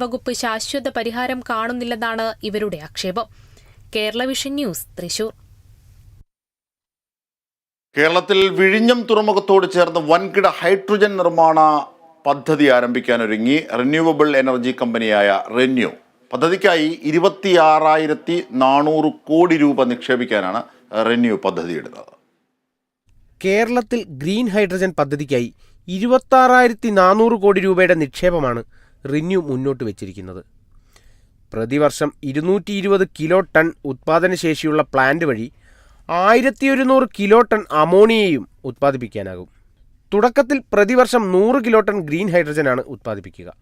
വകുപ്പ് ശാശ്വത പരിഹാരം കാണുന്നില്ലെന്നാണ് ഇവരുടെ ആക്ഷേപം. Kerala vision news Thrissur. കേരളത്തിൽ വിഴിഞ്ഞം തുറമുഖത്തോട് ചേർന്ന് വൻകിട ഹൈഡ്രജൻ നിർമ്മാണ പദ്ധതി ആരംഭിക്കാനൊരുങ്ങി റിന്യൂവബിൾ എനർജി കമ്പനിയായ റെന്യൂ പദ്ധതിക്കായി ഇരുപത്തിയാറായിരത്തി നാനൂറ് കോടി രൂപ നിക്ഷേപിക്കാനാണ് റെന്യൂ പദ്ധതിയിടുന്നത്. കേരളത്തിൽ ഗ്രീൻ ഹൈഡ്രജൻ പദ്ധതിക്കായി ഇരുപത്തി ആറായിരത്തി നാനൂറ് കോടി രൂപയുടെ നിക്ഷേപമാണ് റിന്യൂ മുന്നോട്ട് വെച്ചിരിക്കുന്നത്. പ്രതിവർഷം ഇരുന്നൂറ്റി ഇരുപത് കിലോ ടൺ ഉത്പാദനശേഷിയുള്ള പ്ലാന്റ് വഴി ആയിരത്തി ഒരുന്നൂറ് കിലോ ടൺ അമോണിയയും ഉത്പാദിപ്പിക്കാനാകും. തുടക്കത്തിൽ പ്രതിവർഷം നൂറ് കിലോ ടൺ ഗ്രീൻ ഹൈഡ്രജനാണ് ഉത്പാദിപ്പിക്കുക.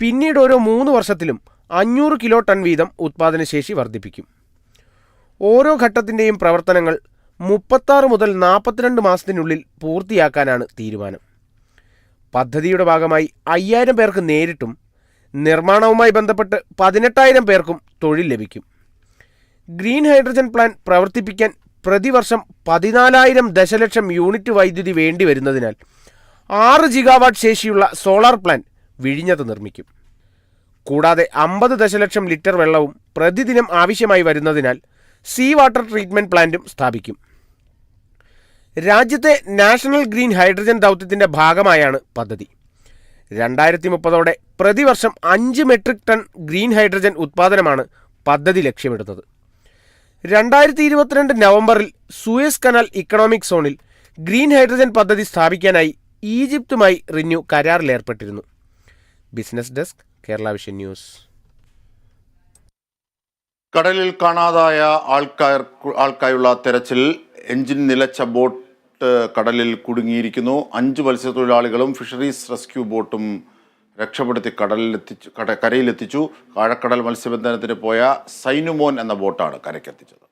പിന്നീട് ഓരോ മൂന്ന് വർഷത്തിലും അഞ്ഞൂറ് കിലോ ടൺ വീതം ഉത്പാദനശേഷി വർദ്ധിപ്പിക്കും. ഓരോ ഘട്ടത്തിന്റെയും പ്രവർത്തനങ്ങൾ മുപ്പത്താറ് മുതൽ നാൽപ്പത്തിരണ്ട് മാസത്തിനുള്ളിൽ പൂർത്തിയാക്കാനാണ് തീരുമാനം. പദ്ധതിയുടെ ഭാഗമായി അയ്യായിരം പേർക്ക് നേരിട്ടും നിർമ്മാണവുമായി ബന്ധപ്പെട്ട് പതിനെട്ടായിരം പേർക്കും തൊഴിൽ ലഭിക്കും. ഗ്രീൻ ഹൈഡ്രജൻ പ്ലാൻ പ്രവർത്തിപ്പിക്കാൻ പ്രതിവർഷം പതിനാലായിരം ദശലക്ഷം യൂണിറ്റ് വൈദ്യുതി വേണ്ടി വരുന്നതിനാൽ ആറ് ജിഗാവാട്ട് ശേഷിയുള്ള സോളാർ പ്ലാന്റ് വിഴിഞ്ഞത്ത് നിർമ്മിക്കും. കൂടാതെ അമ്പത് ദശലക്ഷം ലിറ്റർ വെള്ളവും പ്രതിദിനം ആവശ്യമായി വരുന്നതിനാൽ സീ വാട്ടർ ട്രീറ്റ്മെന്റ് പ്ലാന്റും സ്ഥാപിക്കും. രാജ്യത്തെ നാഷണൽ ഗ്രീൻ ഹൈഡ്രജൻ ദൗത്യത്തിന്റെ ഭാഗമായാണ് പദ്ധതി. രണ്ടായിരത്തി മുപ്പതോടെ പ്രതിവർഷം അഞ്ച് മെട്രിക് ടൺ ഗ്രീൻ ഹൈഡ്രജൻ ഉത്പാദനമാണ് പദ്ധതി ലക്ഷ്യമിടുന്നത്. രണ്ടായിരത്തി ഇരുപത്തിരണ്ട് നവംബറിൽ സൂയസ് കനാൽ ഇക്കണോമിക് സോണിൽ ഗ്രീൻ ഹൈഡ്രജൻ പദ്ധതി സ്ഥാപിക്കാനായി ഈജിപ്തുമായി renew കരാറിലേർപ്പെട്ടിരുന്നു business desk Kerala Vision News. കടലിൽ കാണാതായ ആൾക്കാർ ആൾക്കായുള്ള തെരച്ചിൽ എഞ്ചിൻ നിലച്ച ബോട്ട് കടലിൽ കുടുങ്ങിയിരിക്കുന്നു. അഞ്ച് മത്സ്യത്തൊഴിലാളികളും ഫിഷറീസ് റെസ്ക്യൂ ബോട്ടും രക്ഷപ്പെടുത്തി കടലിലെത്തിച്ചു കട കരയിലെത്തിച്ചു. ആഴക്കടൽ മത്സ്യബന്ധനത്തിന് പോയ സൈനുമോൻ എന്ന ബോട്ടാണ് കരയ്ക്കെത്തിച്ചത്.